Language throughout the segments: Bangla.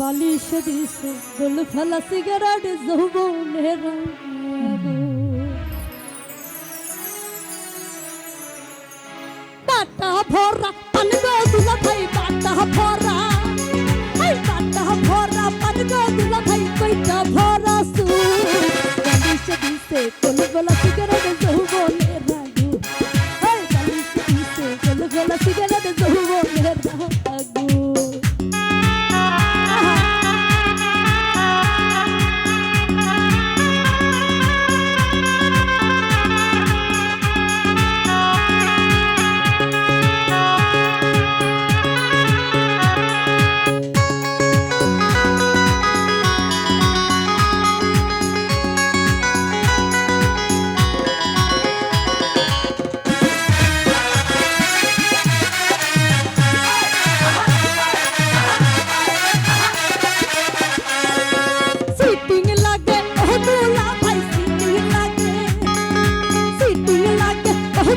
বালিশ দিছে, গোল ফেলা সিগারেট যৌবনে রানু বাটা ভরা, পান গো তুলা ভাই, বাটা ভরা। এই বাটা ভরা, পান গো ভাই, কইটা ভরা সুন বালিশ দিছে, গোল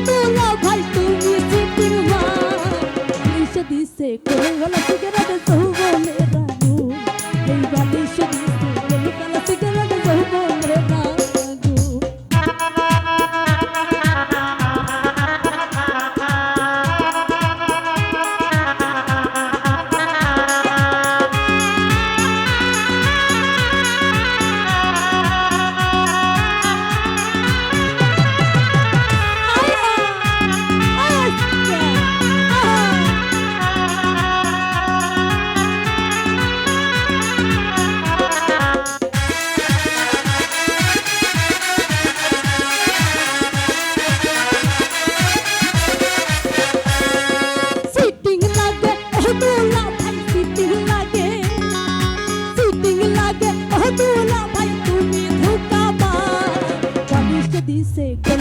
দুলা ভাই তুমি সিটিং বালিশ দিছে করে গেল সিগারেট বালিশ দিছে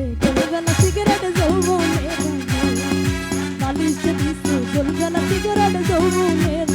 দিছে জলবেলা সিগারেট যৌবনের বালিশ দিছে সিগারেট যৌবনের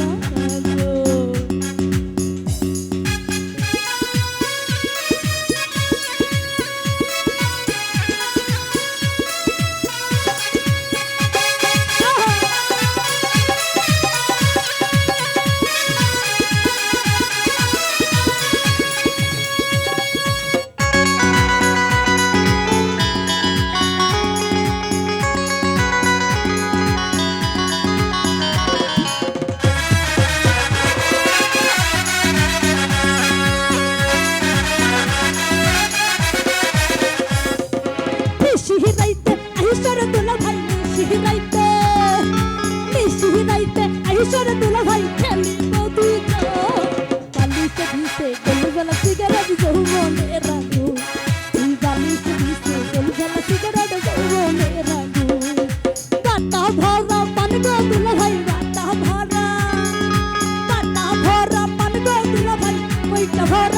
mejor.